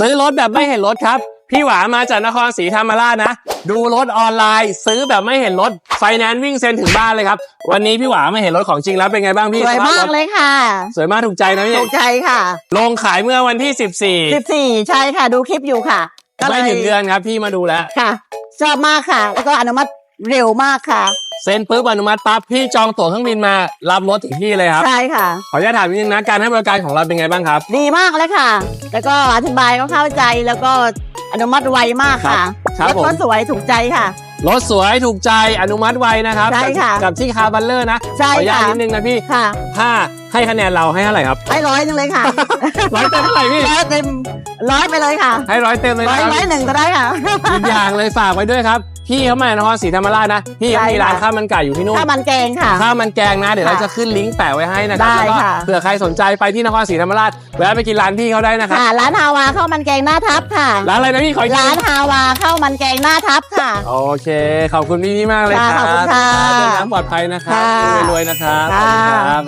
ซื้อรถแบบไม่เห็นรถครับ พี่หวามาจากนครศรีธรรมราชนะ ดูรถออนไลน์ ซื้อแบบไม่เห็นรถไฟแนนซ์วิ่งเซ็นถึงบ้านเลยครับ วันนี้พี่หวาไม่เห็นรถของจริงแล้วเป็นไงบ้างพี่สวยมากเลยค่ะ สวยมากถูกใจนะพี่ถูกใจค่ะ ลงขายเมื่อวันที่ 14 ใช่ค่ะ ดูคลิปอยู่ค่ะ14ไม่ถึงเดือนครับพี่มาดูแล้วค่ะชอบมากค่ะ แล้วก็อนุมัติเร็วมากค่ะ เซ็นปุ๊บอนุมัติปั๊บพี่จองตั๋วเครื่องบินมารับรถถึงที่เลยครับ ใช่ค่ะ ขออนุญาตถามนิดนึงนะการให้บริการของเราเป็นไงบ้างครับ ดีมากเลยค่ะ แล้วก็อธิบายก็เข้าใจแล้วก็อนุมัติไวมากค่ะครับแล้วผม ก็สวยถูกใจค่ะ รถสวยถูกใจอนุมัติไวนะครับใช่ค่ะกับกับที่คาร์บัลเลอร์นะใช่ขออนุญาตค่ะ นิดนึงนะพี่ค่ะ ถ้า ให้คะแนนเราให้เท่าไหร่ครับ ให้ร้อยหนึงเลยค่ะ ร้อยเต็มเท่าไหร่พี่ร้อยเต็มร้อยไปเลยค่ะให้ร้อยเต็มเลยร้อนะยครับร้อยหนึ่งก็ได้ค่ะ อีกอย่างเลยฝากไว้ด้วยครับพี่เขามาจากนครศรีธรรมราชนะพี่เขาใช่มีร้านค่ะ ข้าวมันไก่อยู่ที่นู่น ข้าวมันแกงค่ะ ข้าวมันแกงนะ เดี๋ยวเราค่ะจะขึ้นลิงก์แปะไว้ให้นะครับได้แล้วก็ค่ะ เผื่อใครสนใจไปที่นครศรีธรรมราชแวะไปกินร้านพี่เขาได้นะครับค่ะ ร้านฮาวาข้าวมันแกงหน้าทับค่ะ ร้านอะไรนะพี่ขออีกทีร้านฮาวาข้าวมันแกงหน้าทับค่ะ โอเค ขอบคุณพี่ๆมากเลยคค่ะรับขอบคุณค่ะเดินทางปลอดภัยนะครับค่ะรวยๆนะครับขอบค่ะคุณครับ